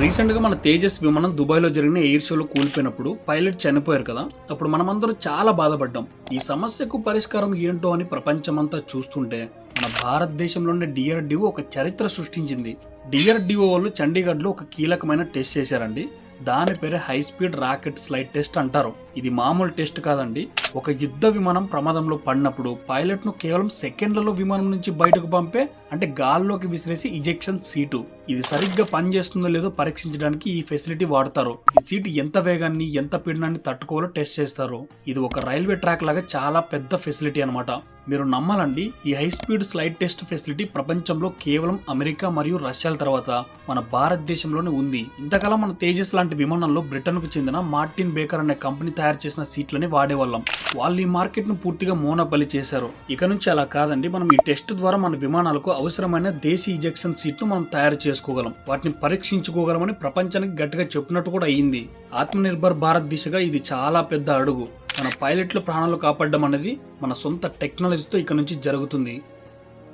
రీసెంట్గా మన తేజస్ విమానం దుబాయ్లో జరిగిన ఎయిర్ షోలో కూలిపోయినప్పుడు పైలట్ చనిపోయారు కదా. అప్పుడు మనమందరం చాలా బాధపడ్డాం. ఈ సమస్యకు పరిష్కారం ఏంటో అని ప్రపంచమంతా చూస్తుంటే మన భారతదేశంలోనే డిఆర్డిఓ ఒక చరిత్ర సృష్టించింది. డిఆర్డిఓ వాళ్ళు చండీగఢ్లో ఒక కీలకమైన టెస్ట్ చేశారండి. దాని పేరే high speed rocket slide test అంటారు. ఇది మామూలు టెస్ట్ కాదండి. ఒక యుద్ధ విమానం ప్రమాదంలో పడినప్పుడు పైలట్ను కేవలం సెకండ్లలో విమానం నుంచి బయటకు పంపే అంటే గాల్లోకి విసిరేసి ఇజెక్షన్ సీటు. ఇది సరిగ్గా పనిచేస్తుందో లేదో పరీక్షించడానికి ఈ ఫెసిలిటీ వాడతారు. ఈ సీట్ ఎంత వేగాన్ని ఎంత పీడనాన్ని తట్టుకోవాలో టెస్ట్ చేస్తారు. ఇది ఒక రైల్వే ట్రాక్ లాగా చాలా పెద్ద ఫెసిలిటీ అనమాట మీరు నమ్మాలండి ఈ high speed slide test facility ప్రపంచంలో కేవలం అమెరికా మరియు రష్యాల తర్వాత మన భారతదేశంలోనే ఉంది. ఇంతకాలం మన తేజస్ లాంటి విమానంలో బ్రిటన్కు చెందిన మార్టిన్ బేకర్ అనే కంపెనీ తయారు చేసిన సీట్లని వాడేవాళ్ళం. వాళ్ళు ఈ మార్కెట్ను పూర్తిగా మోనబలి చేశారు. ఇక నుంచి అలా కాదండి మనం ఈ టెస్ట్ ద్వారా మన విమానాలకు అవసరమైన దేశీ ఇజెక్షన్ సీట్లు మనం తయారు చేసుకోగలం. వాటిని పరీక్షించుకోగలమని ప్రపంచానికి గట్టిగా చెప్పినట్టు కూడా అయ్యింది ఆత్మనిర్భర్ భారత్ దిశగా ఇది చాలా పెద్ద అడుగు. మన పైలట్ల ప్రాణాలు కాపాడడం అనేది మన సొంత టెక్నాలజీతో ఇక నుంచి జరుగుతుంది.